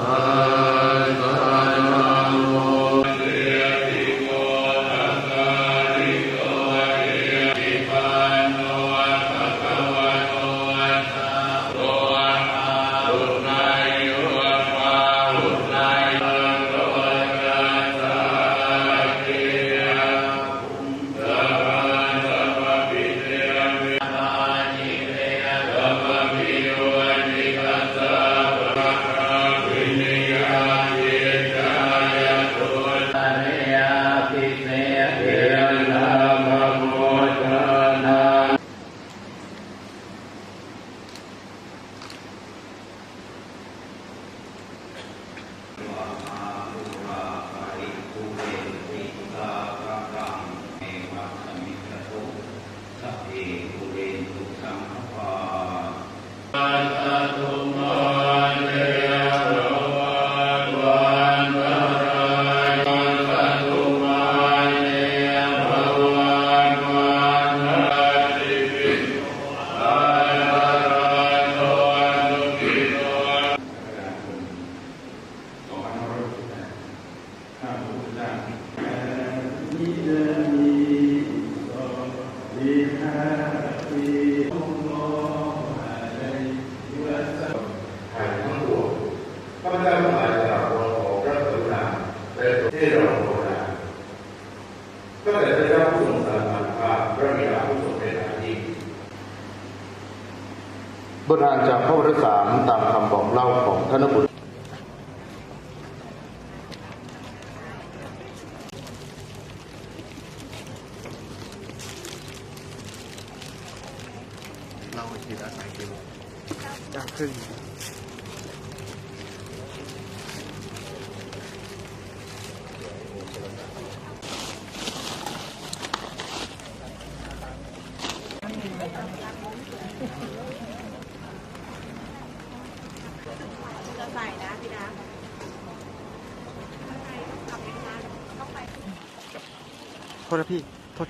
Amen. ทั้งหลายกราบขอขอพระกรุณาและที่เราภาวนาก็แต่พระเจ้าผู้ทรงสามานภาพพระบิดาผู้ทรงเป็นอายิ่บทอ่านจากพระวรสารตามคำบอกเล่าของท่านบุตรเราฉีดอาศัยกี่โมงจากครึ่ง ส่นะพี่ดาขับไปทางเข้าไปโทษนะพี่ โทษ